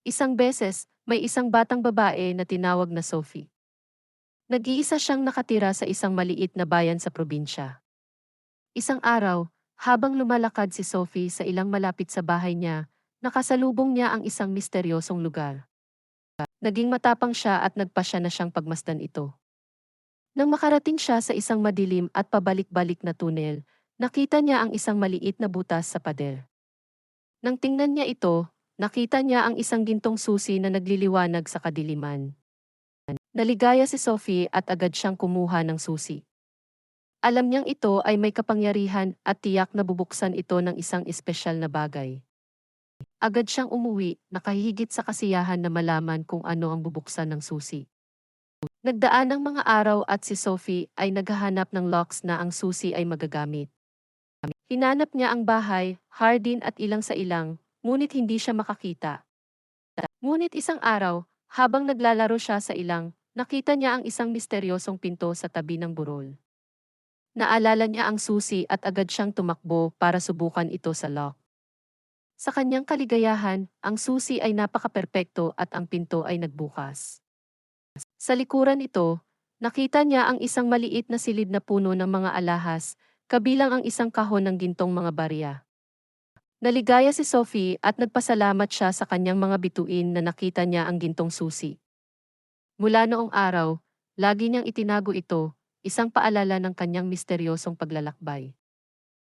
Isang beses, may isang batang babae na tinawag na Sophie. Nag-iisa siyang nakatira sa isang maliit na bayan sa probinsya. Isang araw, habang lumalakad si Sophie sa ilang malapit sa bahay niya, nakasalubong niya ang isang misteryosong lugar. Naging matapang siya at nagpasya na siyang pagmasdan ito. Nang makarating siya sa isang madilim at pabalik-balik na tunel, nakita niya ang isang maliit na butas sa pader. Nang tingnan niya ito, nakita niya ang isang gintong susi na nagliliwanag sa kadiliman. Naligaya si Sophie at agad siyang kumuha ng susi. Alam niyang ito ay may kapangyarihan at tiyak na bubuksan ito ng isang espesyal na bagay. Agad siyang umuwi, nakahihigit sa kasiyahan na malaman kung ano ang bubuksan ng susi. Nagdaan ng mga araw at si Sophie ay naghahanap ng locks na ang susi ay magagamit. Hinanap niya ang bahay, hardin at ilang sa ilang, ngunit hindi siya makakita. Ngunit isang araw, habang naglalaro siya sa ilang, nakita niya ang isang misteryosong pinto sa tabi ng burol. Naalala niya ang susi at agad siyang tumakbo para subukan ito sa lock. Sa kanyang kaligayahan, ang susi ay napaka-perpekto at ang pinto ay nagbukas. Sa likuran ito, nakita niya ang isang maliit na silid na puno ng mga alahas, kabilang ang isang kahon ng gintong mga barya. Naligaya si Sophie at nagpasalamat siya sa kanyang mga bituin na nakita niya ang gintong susi. Mula noong araw, lagi niyang itinago ito, isang paalala ng kanyang misteryosong paglalakbay.